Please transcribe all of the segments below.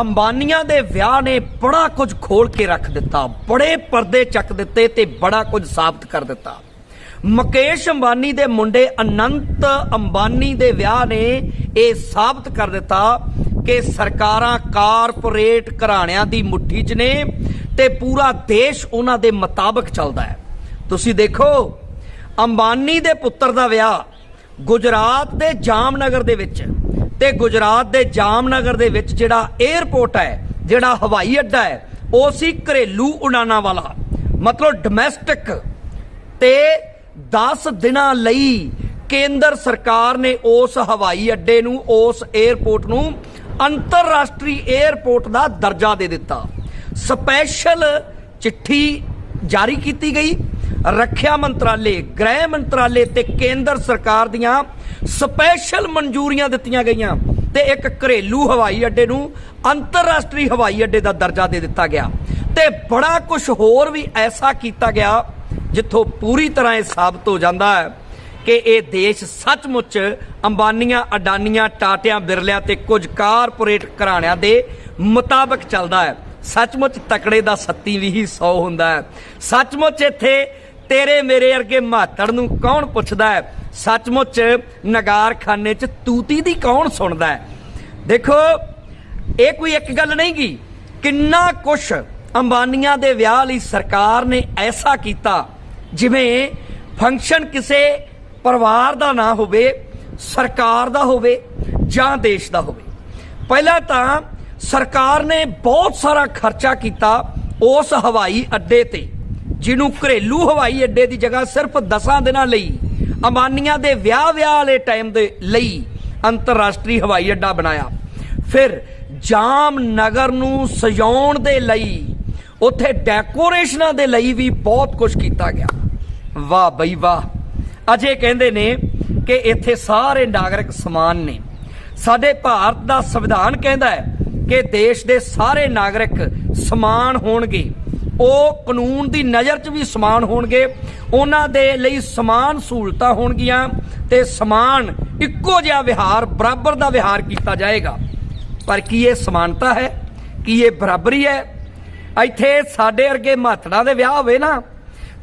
ਅੰਬਾਨੀਆਂ ਦੇ ਵਿਆਹ ਨੇ ਬੜਾ ਕੁਝ ਖੋਲ ਕੇ ਰੱਖ ਦਿੱਤਾ। ਬੜੇ ਪਰਦੇ ਚੱਕ ਦਿੱਤੇ ਤੇ ਬੜਾ ਕੁਝ ਸਾਬਤ ਕਰ ਦਿੱਤਾ। ਮੁਕੇਸ਼ ਅੰਬਾਨੀ ਦੇ ਮੁੰਡੇ ਅਨੰਤ ਅੰਬਾਨੀ ਦੇ ਵਿਆਹ ਨੇ ਇਹ ਸਾਬਤ ਕਰ ਦਿੱਤਾ ਕਿ ਸਰਕਾਰਾਂ ਕਾਰਪੋਰੇਟ ਘਰਾਣਿਆਂ ਦੀ ਮੁੱਠੀ 'ਚ ਨੇ ਤੇ ਪੂਰਾ ਦੇਸ਼ ਉਹਨਾਂ ਦੇ ਮੁਤਾਬਕ ਚੱਲਦਾ ਹੈ। ਤੁਸੀਂ ਦੇਖੋ, ਅੰਬਾਨੀ ਦੇ ਪੁੱਤਰ ਦਾ ਵਿਆਹ ਗੁਜਰਾਤ ਦੇ ਜਾਮਨਗਰ ਦੇ ਵਿੱਚ ਤੇ ਗੁਜਰਾਤ ਦੇ ਜਾਮਨਗਰ ਦੇ ਵਿੱਚ ਜਿਹੜਾ 에ਅਰਪੋਰਟ ਹੈ, ਜਿਹੜਾ ਹਵਾਈ ਅੱਡਾ ਹੈ, ਉਹ ਸੀ ਘਰੇਲੂ ਉਡਾਨਾਂ ਵਾਲਾ। ਮਤਲਬ ਡੋਮੈਸਟਿਕ ਤੇ 10 ਦਿਨਾਂ ਲਈ ਕੇਂਦਰ ਸਰਕਾਰ ਨੇ ਉਸ ਹਵਾਈ ਅੱਡੇ ਨੂੰ, ਉਸ 에ਅਰਪੋਰਟ ਨੂੰ ਅੰਤਰਰਾਸ਼ਟਰੀ 에ਅਰਪੋਰਟ ਦਾ ਦਰਜਾ ਦੇ ਦਿੱਤਾ। ਸਪੈਸ਼ਲ ਚਿੱਠੀ ਜਾਰੀ ਕੀਤੀ ਗਈ। ਰੱਖਿਆ ਮੰਤਰਾਲੇ, ਗ੍ਰਹਿ ਮੰਤਰਾਲੇ ਤੇ ਕੇਂਦਰ ਸਰਕਾਰ ਦੀਆਂ ਸਪੈਸ਼ਲ ਮਨਜ਼ੂਰੀਆਂ ਦਿੱਤੀਆਂ ਗਈਆਂ ਤੇ ਇੱਕ ਘਰੇਲੂ ਹਵਾਈ ਅੱਡੇ ਨੂੰ ਅੰਤਰਰਾਸ਼ਟਰੀ ਹਵਾਈ ਅੱਡੇ ਦਾ ਦਰਜਾ ਦੇ ਦਿੱਤਾ ਗਿਆ ਤੇ ਬੜਾ ਕੁਝ ਹੋਰ ਵੀ ਐਸਾ ਕੀਤਾ ਗਿਆ ਜਿੱਥੋਂ ਪੂਰੀ ਤਰ੍ਹਾਂ ਇਹ ਸਾਬਤ ਹੋ ਜਾਂਦਾ ਹੈ ਕਿ ਇਹ ਦੇਸ਼ ਸੱਚਮੁੱਚ ਅੰਬਾਨੀਆਂ, ਅਡਾਨੀਆਂ, ਟਾਟਿਆਂ, ਬਿਰਲਿਆਂ ਤੇ ਕੁਝ ਕਾਰਪੋਰੇਟ ਘਰਾਣਿਆਂ ਦੇ ਮੁਤਾਬਕ ਚੱਲਦਾ ਹੈ। ਸੱਚਮੁੱਚ ਤਕੜੇ ਦਾ ਸੱਤੀ ਵੀ ਹੀ 100 ਹੁੰਦਾ ਹੈ। ਸੱਚਮੁੱਚ ਇੱਥੇ ਤੇਰੇ ਮੇਰੇ ਵਰਗੇ ਮਾਤੜ ਨੂੰ ਕੌਣ ਪੁੱਛਦਾ ਹੈ? ਸੱਚਮੁੱਚ ਨਗਾਰਖਾਨੇ 'ਚ ਤੂਤੀ ਦੀ ਕੌਣ ਸੁਣਦਾ ਹੈ? ਦੇਖੋ, ਇਹ ਕੋਈ ਇੱਕ ਗੱਲ ਨਹੀਂ ਗੀ। ਕਿੰਨਾ ਕੁਛ ਅੰਬਾਨੀਆਂ ਦੇ ਵਿਆਹ ਲਈ ਸਰਕਾਰ ਨੇ ਐਸਾ ਕੀਤਾ, ਜਿਵੇਂ ਫੰਕਸ਼ਨ ਕਿਸੇ ਪਰਿਵਾਰ ਦਾ ਨਾ ਹੋਵੇ, ਸਰਕਾਰ ਦਾ ਹੋਵੇ ਜਾਂ ਦੇਸ਼ ਦਾ ਹੋਵੇ। ਪਹਿਲਾਂ ਤਾਂ ਸਰਕਾਰ ਨੇ ਬਹੁਤ ਸਾਰਾ ਖਰਚਾ ਕੀਤਾ ਉਸ ਹਵਾਈ ਅੱਡੇ ਤੇ, ਜਿਹਨੂੰ ਘਰੇਲੂ ਹਵਾਈ ਅੱਡੇ ਦੀ ਜਗ੍ਹਾ ਸਿਰਫ 10 ਦਿਨਾਂ ਲਈ ਅੰਬਾਨੀਆਂ ਦੇ ਵਿਆਹ ਵਿਆਹ ਵਾਲੇ ਟਾਈਮ ਦੇ ਲਈ ਅੰਤਰਰਾਸ਼ਟਰੀ ਹਵਾਈ ਅੱਡਾ ਬਣਾਇਆ। ਫਿਰ ਜਾਮ ਨਗਰ ਨੂੰ ਸਜਾਉਣ ਦੇ ਲਈ, ਉੱਥੇ ਡੈਕੋਰੇਸ਼ਨਾਂ ਦੇ ਲਈ ਵੀ ਬਹੁਤ ਕੁਝ ਕੀਤਾ ਗਿਆ। ਵਾਹ ਬਈ ਵਾਹ। ਅਜੇ ਕਹਿੰਦੇ ਨੇ ਕਿ ਇੱਥੇ ਸਾਰੇ ਨਾਗਰਿਕ ਸਮਾਨ ਨੇ। ਸਾਡੇ ਭਾਰਤ ਦਾ ਸੰਵਿਧਾਨ ਕਹਿੰਦਾ ਹੈ ਕਿ ਦੇਸ਼ ਦੇ ਸਾਰੇ ਨਾਗਰਿਕ ਸਮਾਨ ਹੋਣਗੇ। ਉਹ ਕਾਨੂੰਨ ਦੀ ਨਜ਼ਰ 'ਚ ਵੀ ਸਮਾਨ ਹੋਣਗੇ। ਉਹਨਾਂ ਦੇ ਲਈ ਸਮਾਨ ਸਹੂਲਤਾਂ ਹੋਣਗੀਆਂ ਤੇ ਸਮਾਨ ਇੱਕੋ ਜਿਹਾ ਵਿਹਾਰ, ਬਰਾਬਰ ਦਾ ਵਿਹਾਰ ਕੀਤਾ ਜਾਏਗਾ। ਪਰ ਕੀ ਇਹ ਸਮਾਨਤਾ ਹੈ? ਕੀ ਇਹ ਬਰਾਬਰੀ ਹੈ? ਇੱਥੇ ਸਾਡੇ ਵਰਗੇ ਮਾਤੜਾ ਦੇ ਵਿਆਹ ਹੋਵੇ ਨਾ,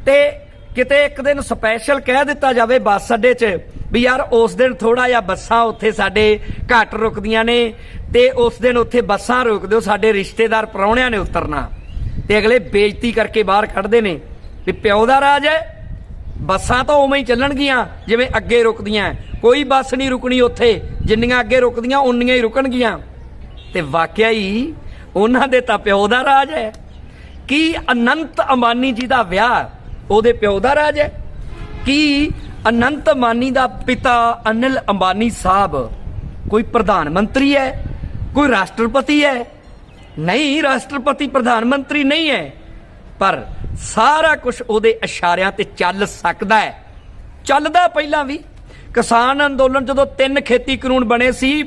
ਤੇ ਕਿਤੇ ਇੱਕ ਦਿਨ ਸਪੈਸ਼ਲ ਕਹਿ ਦਿੱਤਾ ਜਾਵੇ ਬੱਸ ਅੱਡੇ 'ਚ ਵੀ ਯਾਰ ਉਸ ਦਿਨ ਥੋੜਾ ਜਿਹਾ ਬੱਸਾਂ ਉੱਥੇ ਸਾਡੇ ਘੱਟ ਰੁਕਦੀਆਂ ਨੇ ਤੇ ਉਸ ਦਿਨ ਉੱਥੇ ਬੱਸਾਂ ਰੋਕ ਦਿਓ ਸਾਡੇ ਰਿਸ਼ਤੇਦਾਰ ਪਰੌਣਿਆਂ ਨੇ ਉਤਰਨਾ। ਤੇ ਅਗਲੇ ਬੇਇੱਜ਼ਤੀ ਕਰਕੇ ਬਾਹਰ ਕੱਢਦੇ ਨੇ ਵੀ ਪਿਓ ਦਾ ਰਾਜ ਹੈ, ਬੱਸਾਂ ਤਾਂ ਉਵੇਂ ਹੀ ਚੱਲਣਗੀਆਂ, ਜਿਵੇਂ ਅੱਗੇ ਰੁਕਦੀਆਂ। ਕੋਈ ਬੱਸ ਨਹੀਂ ਰੁਕਣੀ ਉੱਥੇ, ਜਿੰਨੀਆਂ ਅੱਗੇ ਰੁਕਦੀਆਂ ਉਨੀਆਂ ਹੀ ਰੁਕਣਗੀਆਂ। ਤੇ ਵਾਕਿਆ ਹੀ ਉਹਨਾਂ ਦੇ ਤਾਂ ਪਿਓ ਦਾ ਰਾਜ ਹੈ। ਕੀ ਅਨੰਤ ਅੰਬਾਨੀ ਜੀ ਦਾ ਵਿਆਹ ਉਹਦੇ ਪਿਓ ਦਾ ਰਾਜ ਹੈ? ਕੀ ਅਨੰਤ ਅੰਬਾਨੀ ਦਾ ਪਿਤਾ ਅਨਿਲ ਅੰਬਾਨੀ ਸਾਹਿਬ ਕੋਈ ਪ੍ਰਧਾਨ ਮੰਤਰੀ ਹੈ, ਕੋਈ ਰਾਸ਼ਟਰਪਤੀ ਹੈ? ਨਹੀਂ, ਰਾਸ਼ਟਰਪਤੀ, ਪ੍ਰਧਾਨ ਮੰਤਰੀ ਨਹੀਂ ਹੈ, ਪਰ ਸਾਰਾ ਕੁਝ ਉਹਦੇ ਇਸ਼ਾਰਿਆਂ ਤੇ ਚੱਲ ਸਕਦਾ ਹੈ। ਚੱਲਦਾ ਪਹਿਲਾਂ ਵੀ। ਕਿਸਾਨ ਅੰਦੋਲਨ ਜਦੋਂ ਤਿੰਨ ਖੇਤੀ ਕਾਨੂੰਨ ਬਣੇ ਸੀ,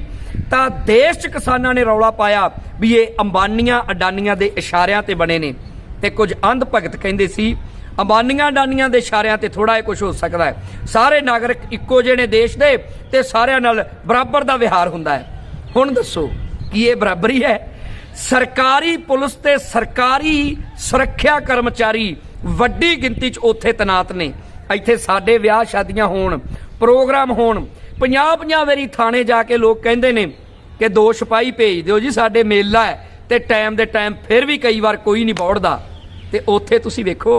ਤਾਂ ਦੇਸ਼ 'ਚ ਕਿਸਾਨਾਂ ਨੇ ਰੌਲਾ ਪਾਇਆ ਵੀ ਇਹ ਅੰਬਾਨੀਆਂ, ਅਡਾਨੀਆਂ ਦੇ ਇਸ਼ਾਰਿਆਂ ਤੇ ਬਣੇ ਨੇ। ਤੇ ਕੁਝ ਅੰਧ ਭਗਤ ਕਹਿੰਦੇ ਸੀ ਅੰਬਾਨੀਆਂ ਅਡਾਨੀਆਂ ਦੇ ਇਸ਼ਾਰਿਆਂ ਤੇ ਥੋੜਾ ਜਿਹਾ ਕੁਝ ਹੋ ਸਕਦਾ ਹੈ। ਸਾਰੇ ਨਾਗਰਿਕ ਇੱਕੋ ਜਿਹੇ ਨੇ ਦੇਸ਼ ਦੇ ਤੇ ਸਾਰਿਆਂ ਨਾਲ ਬਰਾਬਰ ਦਾ ਵਿਹਾਰ ਹੁੰਦਾ ਹੈ। ਹੁਣ ਦੱਸੋ ਕੀ ਇਹ ਬਰਾਬਰੀ ਹੈ? ਸਰਕਾਰੀ ਪੁਲਿਸ ਤੇ ਸਰਕਾਰੀ ਸੁਰੱਖਿਆ ਕਰਮਚਾਰੀ ਵੱਡੀ ਗਿਣਤੀ 'ਚ ਉੱਥੇ ਤੈਨਾਤ ਨੇ। ਇੱਥੇ ਸਾਡੇ ਵਿਆਹ ਸ਼ਾਦੀਆਂ ਹੋਣ, ਪ੍ਰੋਗਰਾਮ ਹੋਣ 50-50 ਵਾਰੀ ਥਾਣੇ ਜਾ ਕੇ ਲੋਕ ਕਹਿੰਦੇ ਨੇ ਕਿ ਦੋ ਸਿਪਾਹੀ ਭੇਜ ਦਿਓ ਜੀ, ਸਾਡੇ ਮੇਲਾ ਹੈ ਤੇ ਟਾਈਮ ਦੇ ਟਾਈਮ ਫਿਰ ਵੀ ਕਈ ਵਾਰ ਕੋਈ ਨਹੀਂ ਬੌੜਦਾ। ਤੇ ਉੱਥੇ ਤੁਸੀਂ ਵੇਖੋ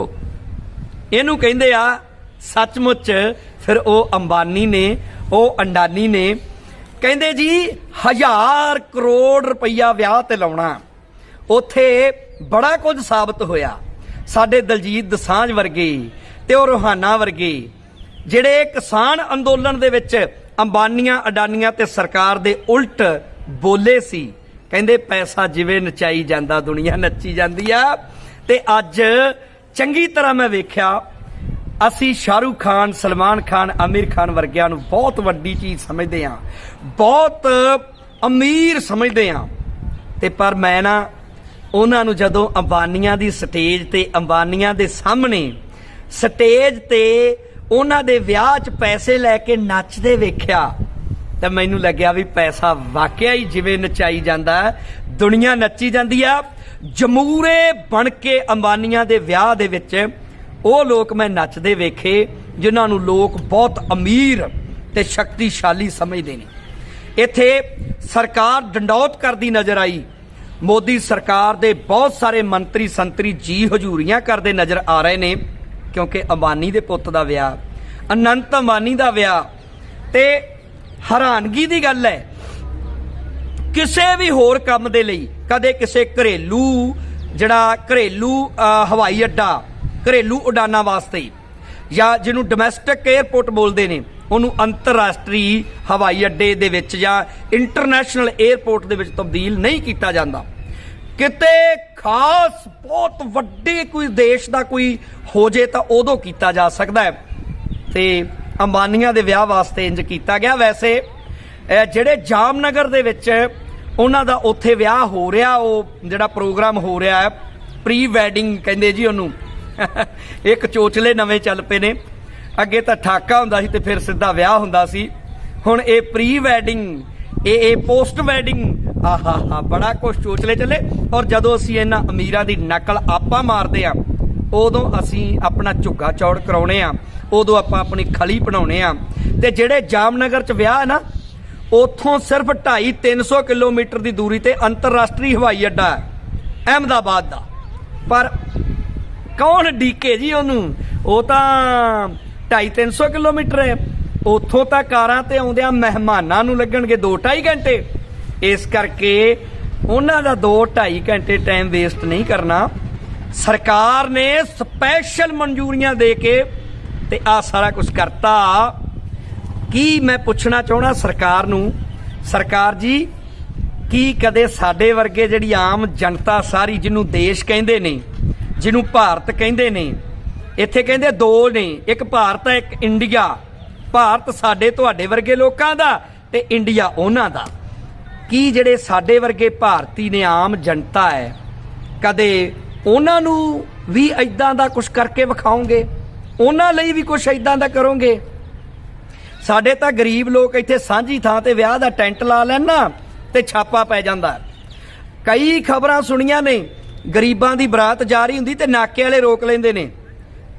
ਇਹਨੂੰ ਕਹਿੰਦੇ ਆ ਸੱਚਮੁੱਚ, ਫਿਰ ਉਹ ਅੰਬਾਨੀ ਨੇ, ਉਹ ਅੰਡਾਨੀ ਨੇ ਕਹਿੰਦੇ ਜੀ, ਹਜ਼ਾਰ ਕਰੋੜ ਰੁਪਈਆ ਵਿਆਹ ਤੇ ਲਾਉਣਾ। ਉੱਥੇ ਬੜਾ ਕੁਝ ਸਾਬਤ ਹੋਇਆ। ਸਾਡੇ ਦਲਜੀਤ ਦਸਾਂਝ ਵਰਗੇ ਤੇ ਉਹ ਰੋਹਾਨਾ ਵਰਗੇ, ਜਿਹੜੇ ਕਿਸਾਨ ਅੰਦੋਲਨ ਦੇ ਵਿੱਚ ਅੰਬਾਨੀਆਂ, ਅਡਾਨੀਆਂ ਤੇ ਸਰਕਾਰ ਦੇ ਉਲਟ ਬੋਲੇ ਸੀ। ਕਹਿੰਦੇ ਪੈਸਾ ਜਿਵੇਂ ਨਚਾਈ ਜਾਂਦਾ, ਦੁਨੀਆ ਨੱਚੀ ਜਾਂਦੀ ਆ। ਤੇ ਅੱਜ ਚੰਗੀ ਤਰ੍ਹਾਂ ਮੈਂ ਵੇਖਿਆ ਅਸੀਂ ਸ਼ਾਹਰੂਖ ਖਾਨ, ਸਲਮਾਨ ਖਾਨ ਆਮਿਰ ਖਾਨ ਵਰਗਿਆਂ ਨੂੰ ਬਹੁਤ ਵੱਡੀ ਚੀਜ਼ ਸਮਝਦੇ ਹਾਂ। ਬਹੁਤ ਅਮੀਰ ਸਮਝਦੇ ਹਾਂ। ਤੇ ਪਰ ਮੈਂ ਨਾ, ਉਹਨਾਂ ਨੂੰ ਜਦੋਂ ਅੰਬਾਨੀਆਂ ਦੀ ਸਟੇਜ ਤੇ, ਅੰਬਾਨੀਆਂ ਦੇ ਸਾਹਮਣੇ ਸਟੇਜ ਤੇ ਉਹਨਾਂ ਦੇ ਵਿਆਹ 'ਚ ਪੈਸੇ ਲੈ ਕੇ ਨੱਚਦੇ ਵੇਖਿਆ, ਤਾਂ ਮੈਨੂੰ ਲੱਗਿਆ ਵੀ ਪੈਸਾ ਵਾਕਿਆ ਹੀ ਜਿਵੇਂ ਨਚਾਈ ਜਾਂਦਾ ਦੁਨੀਆ ਨੱਚੀ ਜਾਂਦੀ ਆ। ਜਮੂਰੇ ਬਣ ਕੇ ਅੰਬਾਨੀਆਂ ਦੇ ਵਿਆਹ ਦੇ ਵਿੱਚ ਉਹ ਲੋਕ ਮੈਂ ਨੱਚਦੇ ਵੇਖੇ ਜਿਨ੍ਹਾਂ ਨੂੰ ਲੋਕ ਬਹੁਤ ਅਮੀਰ ਤੇ ਸ਼ਕਤੀਸ਼ਾਲੀ ਸਮਝਦੇ ਨੇ। ਇੱਥੇ ਸਰਕਾਰ ਡੰਡੌਤ ਕਰਦੀ ਨਜ਼ਰ ਆਈ। ਮੋਦੀ ਸਰਕਾਰ ਦੇ ਬਹੁਤ ਸਾਰੇ ਮੰਤਰੀ ਸੰਤਰੀ ਜੀ ਹਜੂਰੀਆਂ ਕਰਦੇ ਨਜ਼ਰ ਆ ਰਹੇ ਨੇ, ਕਿਉਂਕਿ ਅੰਬਾਨੀ ਦੇ ਪੁੱਤ ਦਾ ਵਿਆਹ, ਅਨੰਤ ਅੰਬਾਨੀ ਦਾ ਵਿਆਹ ਤੇ ਹੈਰਾਨਗੀ ਦੀ ਗੱਲ ਹੈ। ਕਿਸੇ ਵੀ ਹੋਰ ਕੰਮ ਦੇ ਲਈ, ਕਦੇ ਕਿਸੇ ਘਰੇਲੂ ਜਿਹੜਾ ਘਰੇਲੂ ਹਵਾਈ ਅੱਡਾ ਘਰੇਲੂ ਉਡਾਨਾਂ ਵਾਸਤੇ। ਜਾਂ ਜਿਹਨੂੰ ਡੋਮੈਸਟਿਕ 에ਅਰਪੋਰਟ ਬੋਲਦੇ ਨੇ, ਉਹਨੂੰ ਅੰਤਰਰਾਸ਼ਟਰੀ ਹਵਾਈ ਅੱਡੇ ਦੇ ਵਿੱਚ ਜਾਂ ਇੰਟਰਨੈਸ਼ਨਲ 에ਅਰਪੋਰਟ ਦੇ ਵਿੱਚ ਤਬਦੀਲ ਨਹੀਂ ਕੀਤਾ ਜਾਂਦਾ। ਕਿਤੇ ਖਾਸ ਬਹੁਤ ਵੱਡੇ ਕੋਈ ਦੇਸ਼ ਦਾ ਕੋਈ ਹੋ ਜੇ ਤਾਂ ਉਦੋਂ ਕੀਤਾ ਜਾ ਸਕਦਾ ਹੈ। ਤੇ ਅੰਬਾਨੀਆਂ ਦੇ ਵਿਆਹ ਵਾਸਤੇ ਇੰਜ ਕੀਤਾ ਗਿਆ। ਵੈਸੇ ਜਿਹੜੇ ਜਾਮਨਗਰ ਦੇ ਵਿੱਚ ਉਹਨਾਂ ਦਾ ਉੱਥੇ ਵਿਆਹ ਹੋ ਰਿਹਾ, ਉਹ ਜਿਹੜਾ ਪ੍ਰੋਗਰਾਮ ਹੋ ਰਿਹਾ ਹੈ ਪ੍ਰੀ ਵੈਡਿੰਗ ਕਹਿੰਦੇ ਜੀ ਉਹਨੂੰ। ਇੱਕ ਚੋਚਲੇ ਨਵੇਂ ਚੱਲ ਪਏ ਨੇ। ਅੱਗੇ ਤਾਂ ਠਾਕਾ ਹੁੰਦਾ ਸੀ ਤੇ ਫਿਰ ਸਿੱਧਾ ਵਿਆਹ ਹੁੰਦਾ ਸੀ। ਹੁਣ ਇਹ ਪ੍ਰੀ ਵੈਡਿੰਗ ਇਹ ਇਹ ਪੋਸਟ ਵੈਡਿੰਗ ਆਹਾ ਹਾ, ਬੜਾ ਕੁਝ ਚੋਚਲੇ ਚੱਲੇ। ਔਰ ਜਦੋਂ ਅਸੀਂ ਇਹਨਾਂ ਅਮੀਰਾਂ ਦੀ ਨਕਲ ਆਪਾਂ ਮਾਰਦੇ ਆ ਉਦੋਂ ਅਸੀਂ ਆਪਣਾ ਝੁੱਗਾ ਚੌੜ ਕਰਾਉਣੇ ਆ ਉਦੋਂ ਆਪਾਂ ਆਪਣੀ ਖਲੀ ਬਣਾਉਣੇ ਆ ਤੇ ਜਿਹੜੇ ਜਾਮਨਗਰ ਚ ਵਿਆਹ ਹੈ ਨਾ, ਉਥੋਂ ਸਿਰਫ 2.5 300 ਕਿਲੋਮੀਟਰ ਦੀ ਦੂਰੀ ਤੇ ਅੰਤਰਰਾਸ਼ਟਰੀ ਹਵਾਈ ਅੱਡਾ ਹੈ, ਅਹਿਮਦਾਬਾਦ ਦਾ। ਪਰ ਕੌਣ ਡੀਕੇ ਜੀ ਉਹਨੂੰ? ਉਹ ਤਾਂ 2.5 300 ਕਿਲੋਮੀਟਰ ਹੈ। ਉੱਥੋਂ ਤਾਂ ਕਾਰਾਂ ਤੇ ਆਉਂਦਿਆਂ ਮਹਿਮਾਨਾਂ ਨੂੰ ਲੱਗਣਗੇ 2.5 ਘੰਟੇ। ਇਸ ਕਰਕੇ ਉਹਨਾਂ ਦਾ 2.5 ਘੰਟੇ ਟਾਈਮ ਵੇਸਟ ਨਹੀਂ ਕਰਨਾ। ਸਰਕਾਰ ਨੇ ਸਪੈਸ਼ਲ ਮਨਜ਼ੂਰੀਆਂ ਦੇ ਕੇ ਤੇ ਆ ਸਾਰਾ ਕੁਝ ਕਰਤਾ। ਕੀ ਮੈਂ ਪੁੱਛਣਾ ਚਾਹਣਾ ਸਰਕਾਰ ਨੂੰ? ਸਰਕਾਰ ਜੀ, ਕੀ ਕਦੇ ਸਾਡੇ ਵਰਗੇ ਜਿਹੜੀ ਆਮ ਜਨਤਾ ਸਾਰੀ ਜਿਹਨੂੰ ਦੇਸ਼ ਕਹਿੰਦੇ ਨੇ ਜਿਹਨੂੰ ਭਾਰਤ ਕਹਿੰਦੇ ਨੇ। ਇੱਥੇ ਕਹਿੰਦੇ ਦੋ ਨੇ, ਇੱਕ ਭਾਰਤ ਹੈ ਇੱਕ ਇੰਡੀਆ। ਭਾਰਤ ਸਾਡੇ ਤੁਹਾਡੇ ਵਰਗੇ ਲੋਕਾਂ ਦਾ ਤੇ ਇੰਡੀਆ ਉਹਨਾਂ ਦਾ। ਕੀ ਜਿਹੜੇ ਸਾਡੇ ਵਰਗੇ ਭਾਰਤੀ ਨੇ ਆਮ ਜਨਤਾ ਹੈ, ਕਦੇ ਉਹਨਾਂ ਨੂੰ ਵੀ ਐਦਾਂ ਦਾ ਕੁਝ ਕਰਕੇ ਵਿਖਾਓਗੇ? ਉਹਨਾਂ ਲਈ ਵੀ ਕੁਝ ਐਦਾਂ ਦਾ ਕਰੋਗੇ? ਸਾਡੇ ਤਾਂ ਗਰੀਬ ਲੋਕ ਇੱਥੇ ਸਾਂਝੀ ਥਾਂ ਤੇ ਵਿਆਹ ਦਾ ਟੈਂਟ ਲਾ ਲੈਣ ਨਾ ਤੇ ਛਾਪਾ ਪੈ ਜਾਂਦਾ। ਕਈ ਖਬਰਾਂ ਸੁਣੀਆਂ ਨੇ ਗਰੀਬਾਂ ਦੀ ਬਰਾਤ ਜਾ ਰਹੀ ਹੁੰਦੀ ਤੇ ਨਾਕੇ ਵਾਲੇ ਰੋਕ ਲੈਂਦੇ ਨੇ।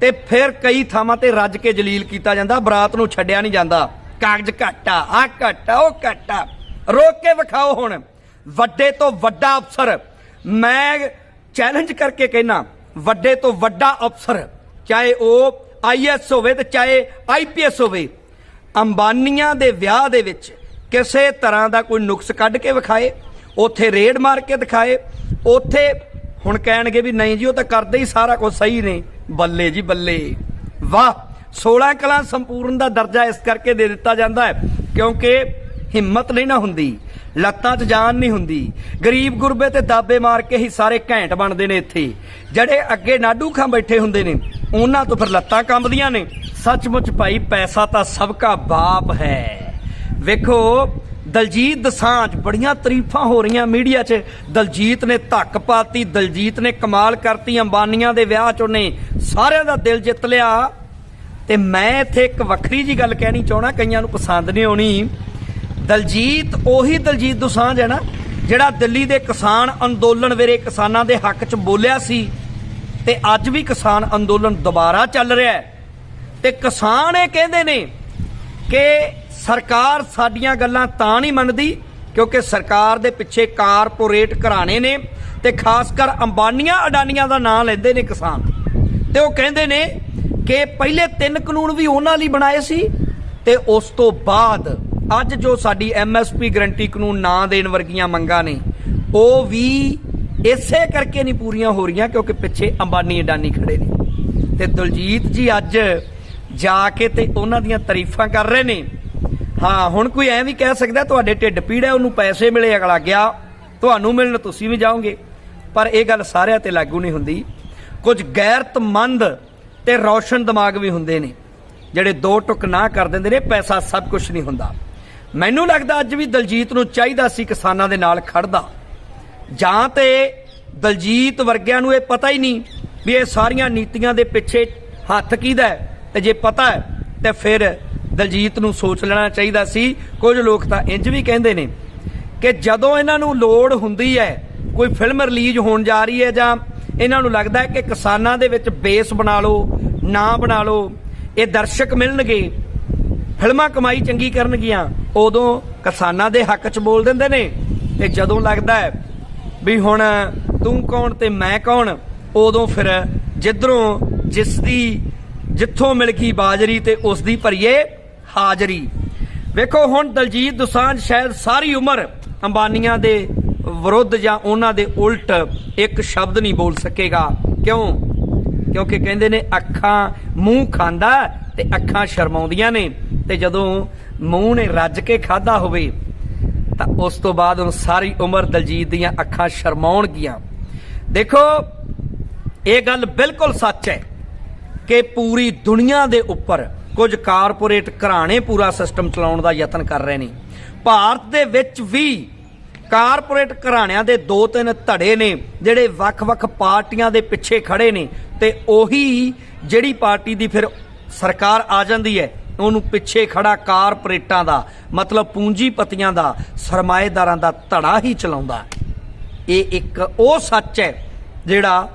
ਤੇ ਫਿਰ ਕਈ ਥਾਵਾਂ ਤੇ ਰੱਜ ਕੇ ਜਲੀਲ ਕੀਤਾ ਜਾਂਦਾ, ਬਰਾਤ ਨੂੰ ਛੱਡਿਆ ਨਹੀਂ ਜਾਂਦਾ। ਕਾਗਜ਼ ਘੱਟਾ ਆ ਘੱਟਾ, ਉਹ ਘੱਟਾ। ਰੋਕ ਕੇ ਵਿਖਾਓ ਹੁਣ। ਵੱਡੇ ਤੋਂ ਵੱਡਾ ਅਫਸਰ। ਮੈਂ ਚੈਲੰਜ ਕਰਕੇ ਕਹਿਣਾ ਵੱਡੇ ਤੋਂ ਵੱਡਾ ਅਫਸਰ, ਚਾਹੇ ਉਹ ਆਈਐਸ ਹੋਵੇ ਤੇ ਚਾਹੇ ਆਈਪੀਐਸ ਹੋਵੇ, ਅੰਬਾਨੀਆਂ ਦੇ ਵਿਆਹ ਦੇ ਵਿੱਚ ਕਿਸੇ ਤਰ੍ਹਾਂ ਦਾ ਕੋਈ ਨੁਕਸ ਕੱਢ ਕੇ ਵਿਖਾਏ, ਉੱਥੇ ਰੇਡ ਮਾਰ ਕੇ ਦਿਖਾਏ, ਉੱਥੇ ਹੁਣ ਕਹਿਣਗੇ ਵੀ ਨਹੀਂ ਜੀ, ਉਹ ਤਾਂ ਕਰਦੇ ਹੀ ਸਾਰਾ ਕੁਝ ਸਹੀ ਨੇ। ਬੱਲੇ ਜੀ ਬੱਲੇ। ਵਾਹ 16 ਕਲਾ ਸੰਪੂਰਨ ਦਾ ਦਰਜਾ ਇਸ ਕਰਕੇ ਦੇ ਦਿੱਤਾ ਜਾਂਦਾ ਹੈ, ਕਿਉਂਕਿ ਹਿੰਮਤ ਨਹੀਂ ਨਾ ਹੁੰਦੀ, ਲੱਤਾਂ 'ਚ ਜਾਨ ਨਹੀਂ ਹੁੰਦੀ। ਗਰੀਬ ਗੁਰਬੇ ਤੇ ਦਾਬੇ ਮਾਰ ਕੇ ਹੀ ਸਾਰੇ ਘੈਂਟ ਬਣਦੇ ਨੇ ਇੱਥੇ। ਜਿਹੜੇ ਅੱਗੇ ਨਾਡੂ ਖਾਂ ਬੈਠੇ ਹੁੰਦੇ ਨੇ, ਉਹਨਾਂ ਤੋਂ ਫਿਰ ਲੱਤਾਂ ਕੰਬਦੀਆਂ ਨੇ। ਸੱਚਮੁੱਚ ਭਾਈ, ਪੈਸਾ ਤਾਂ ਸਭ ਕਾ ਬਾਪ ਹੈ। ਵੇਖੋ ਦਲਜੀਤ ਦਸਾਂਝ, ਬੜੀਆਂ ਤਾਰੀਫਾਂ ਹੋ ਰਹੀਆਂ ਮੀਡੀਆ 'ਚ। ਦਲਜੀਤ ਨੇ ਧੱਕ ਪਾਤੀ, ਦਲਜੀਤ ਨੇ ਕਮਾਲ ਕਰਤੀ, ਅੰਬਾਨੀਆਂ ਦੇ ਵਿਆਹ 'ਚ ਉਹਨੇ ਸਾਰਿਆਂ ਦਾ ਦਿਲ ਜਿੱਤ ਲਿਆ। ਤੇ ਮੈਂ ਇੱਥੇ ਇੱਕ ਵੱਖਰੀ ਜੀ ਗੱਲ ਕਹਿਣੀ ਚਾਹਣਾ ਕਈਆਂ ਨੂੰ ਪਸੰਦ ਨਹੀਂ ਆਉਣੀ। ਦਲਜੀਤ, ਉਹੀ ਦਲਜੀਤ ਦੋਸਾਂਝ ਹੈ ਨਾ, ਜਿਹੜਾ ਦਿੱਲੀ ਦੇ ਕਿਸਾਨ ਅੰਦੋਲਨ ਵੇਲੇ ਕਿਸਾਨਾਂ ਦੇ ਹੱਕ 'ਚ ਬੋਲਿਆ ਸੀ ਤੇ ਅੱਜ ਵੀ ਕਿਸਾਨ ਅੰਦੋਲਨ ਦੁਬਾਰਾ ਚੱਲ ਰਿਹਾ ਹੈ। ਤੇ ਕਿਸਾਨ ਇਹ ਕਹਿੰਦੇ ਨੇ ਕਿ ਸਰਕਾਰ ਸਾਡੀਆਂ ਗੱਲਾਂ ਤਾਂ ਨਹੀਂ ਮੰਨਦੀ, ਕਿਉਂਕਿ ਸਰਕਾਰ ਦੇ ਪਿੱਛੇ ਕਾਰਪੋਰੇਟ ਘਰਾਣੇ ਨੇ ਤੇ ਖਾਸ ਕਰ ਅੰਬਾਨੀਆਂ ਅਡਾਨੀਆਂ ਦਾ ਨਾਂ ਲੈਂਦੇ ਨੇ ਕਿਸਾਨ। ਤੇ ਉਹ ਕਹਿੰਦੇ ਨੇ ਕਿ ਪਹਿਲੇ ਤਿੰਨ ਕਾਨੂੰਨ ਵੀ ਉਹਨਾਂ ਲਈ ਬਣਾਏ ਸੀ ਤੇ ਉਸ ਤੋਂ ਬਾਅਦ ਅੱਜ ਜੋ ਸਾਡੀ ਐਮਐਸਪੀ ਗਰੰਟੀ ਕਾਨੂੰਨ ਨਾ ਦੇਣ ਵਰਗੀਆਂ ਮੰਗਾਂ ਨੇ, ਉਹ ਵੀ ਇਸੇ ਕਰਕੇ ਨਹੀਂ ਪੂਰੀਆਂ ਹੋ ਰਹੀਆਂ, ਕਿਉਂਕਿ ਪਿੱਛੇ ਅੰਬਾਨੀ ਅਡਾਨੀ ਖੜੇ ਨੇ। ਤੇ ਦਲਜੀਤ ਜੀ ਅੱਜ ਜਾ ਕੇ ਤੇ ਉਹਨਾਂ ਦੀਆਂ ਤਾਰੀਫਾਂ ਕਰ ਰਹੇ ਨੇ ਹਾਂ, ਹੁਣ ਕੋਈ ਐਂ ਵੀ ਕਹਿ ਸਕਦਾ, ਤੁਹਾਡੇ ਢਿੱਡ ਪੀੜਾ, ਉਹਨੂੰ ਪੈਸੇ ਮਿਲੇ, ਅਗਲਾ ਗਿਆ। ਤੁਹਾਨੂੰ ਮਿਲਣ ਤੁਸੀਂ ਵੀ ਜਾਓਗੇ। ਪਰ ਇਹ ਗੱਲ ਸਾਰਿਆਂ ਤੇ ਲਾਗੂ ਨਹੀਂ ਹੁੰਦੀ। ਕੁਝ ਗੈਰਤਮੰਦ ਤੇ ਰੌਸ਼ਨ ਦਿਮਾਗ ਵੀ ਹੁੰਦੇ ਨੇ, ਜਿਹੜੇ ਦੋ ਟੁਕ ਨਾ ਕਰ ਦਿੰਦੇ ਨੇ, ਪੈਸਾ ਸਭ ਕੁਝ ਨਹੀਂ ਹੁੰਦਾ। ਮੈਨੂੰ ਲੱਗਦਾ ਅੱਜ ਵੀ ਦਲਜੀਤ ਨੂੰ ਚਾਹੀਦਾ ਸੀ ਕਿਸਾਨਾਂ ਦੇ ਨਾਲ ਖੜਦਾ ਜਾਂ ਤੇ ਦਲਜੀਤ ਵਰਗਿਆਂ ਨੂੰ ਇਹ ਪਤਾ ਹੀ ਨਹੀਂ ਵੀ ਇਹ ਸਾਰੀਆਂ ਨੀਤੀਆਂ ਦੇ ਪਿੱਛੇ ਹੱਥ ਕਿਹਦਾ ਹੈ, ਤੇ ਜੇ ਪਤਾ ਹੈ, ਤੇ ਫਿਰ ਦਲਜੀਤ ਨੂੰ ਸੋਚ ਲੈਣਾ ਚਾਹੀਦਾ ਸੀ। ਕੁਝ ਲੋਕ ਤਾਂ ਇੰਜ ਵੀ ਕਹਿੰਦੇ ਨੇ ਕਿ ਜਦੋਂ ਇਹਨਾਂ ਨੂੰ ਲੋੜ ਹੁੰਦੀ ਹੈ, ਕੋਈ ਫਿਲਮ ਰਿਲੀਜ਼ ਹੋਣ ਜਾ ਰਹੀ ਹੈ ਜਾਂ ਇਹਨਾਂ ਨੂੰ ਲੱਗਦਾ ਹੈ ਕਿ ਕਿਸਾਨਾਂ ਦੇ ਵਿੱਚ ਬੇਸ ਬਣਾ ਲਓ, ਨਾਂ ਬਣਾ ਲਓ, ਇਹ ਦਰਸ਼ਕ ਮਿਲਣਗੇ, ਫਿਲਮਾਂ ਕਮਾਈ ਚੰਗੀ ਕਰਨਗੀਆਂ, ਉਦੋਂ ਕਿਸਾਨਾਂ ਦੇ ਹੱਕ 'ਚ ਬੋਲ ਦਿੰਦੇ ਨੇ। ਤੇ ਜਦੋਂ ਲੱਗਦਾ ਹੈ ਵੀ ਹੁਣ ਤੂੰ ਕੌਣ ਤੇ ਮੈਂ ਕੌਣ, ਉਦੋਂ ਫਿਰ ਜਿੱਧਰੋਂ ਜਿਸ ਦੀ ਜਿੱਥੋਂ ਮਿਲ ਗਈ ਬਾਜਰੀ ਤੇ ਉਸ ਦੀ ਭਰੀਏ ਹਾਜ਼ਰੀ। ਵੇਖੋ, ਹੁਣ ਦਲਜੀਤ ਦੋਸਾਂਝ ਸ਼ਾਇਦ ਸਾਰੀ ਉਮਰ ਅੰਬਾਨੀਆਂ ਦੇ ਵਿਰੁੱਧ ਜਾਂ ਉਹਨਾਂ ਦੇ ਉਲਟ ਇੱਕ ਸ਼ਬਦ ਨਹੀਂ ਬੋਲ ਸਕੇਗਾ। ਕਿਉਂ? ਕਿਉਂਕਿ ਕਹਿੰਦੇ ਨੇ ਅੱਖਾਂ ਮੂੰਹ ਖਾਂਦਾ ਤੇ ਅੱਖਾਂ ਸ਼ਰਮਾਉਂਦੀਆਂ ਨੇ। ਤੇ ਜਦੋਂ ਮੂੰਹ ਨੇ ਰੱਜ ਕੇ ਖਾਦਾ ਹੋਵੇ, ਤਾਂ ਉਸ ਤੋਂ ਬਾਅਦ ਉਹ ਸਾਰੀ ਉਮਰ ਦਲਜੀਤ ਦੀਆਂ ਅੱਖਾਂ ਸ਼ਰਮਾਉਣਗੀਆਂ। ਦੇਖੋ, ਇਹ ਗੱਲ ਬਿਲਕੁਲ ਸੱਚ ਹੈ ਕਿ ਪੂਰੀ ਦੁਨੀਆ ਦੇ ਉੱਪਰ ਕੁਝ ਕਾਰਪੋਰੇਟ ਘਰਾਣੇ ਪੂਰਾ ਸਿਸਟਮ ਚਲਾਉਣ ਦਾ ਯਤਨ ਕਰ ਰਹੇ ਨੇ। ਭਾਰਤ ਦੇ ਵਿੱਚ ਵੀ ਕਾਰਪੋਰੇਟ ਘਰਾਣਿਆਂ ਦੇ ਦੋ ਤਿੰਨ ਧੜੇ ਨੇ, ਜਿਹੜੇ ਵੱਖ-ਵੱਖ ਪਾਰਟੀਆਂ ਦੇ ਪਿੱਛੇ ਖੜੇ ਨੇ ਤੇ ਉਹੀ ਜਿਹੜੀ ਪਾਰਟੀ ਦੀ ਫਿਰ ਸਰਕਾਰ ਆ ਜਾਂਦੀ ਹੈ, ਉਹਨੂੰ ਪਿੱਛੇ ਖੜਾ ਕਾਰਪੋਰੇਟਾਂ ਦਾ, ਮਤਲਬ ਪੂੰਜੀਪਤੀਆਂ ਦਾ, ਸਰਮਾਏਦਾਰਾਂ ਦਾ ਧੜਾ ਹੀ ਚਲਾਉਂਦਾ ਇਹ ਇੱਕ ਉਹ ਸੱਚ ਹੈ ਜਿਹੜਾ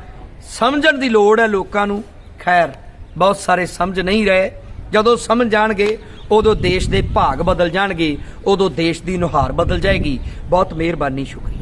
ਸਮਝਣ ਦੀ ਲੋੜ ਹੈ ਲੋਕਾਂ ਨੂੰ। ਖੈਰ, ਬਹੁਤ ਸਾਰੇ ਸਮਝ ਨਹੀਂ ਰਹੇ। ਜਦੋਂ ਸਮਝ ਜਾਣਗੇ, ਉਦੋਂ ਦੇਸ਼ ਦੇ ਭਾਗ ਬਦਲ ਜਾਣਗੇ, ਉਦੋਂ ਦੇਸ਼ ਦੀ ਨੁਹਾਰ ਬਦਲ ਜਾਏਗੀ। ਬਹੁਤ ਮਿਹਰਬਾਨੀ, ਸ਼ੁਕਰੀਆ।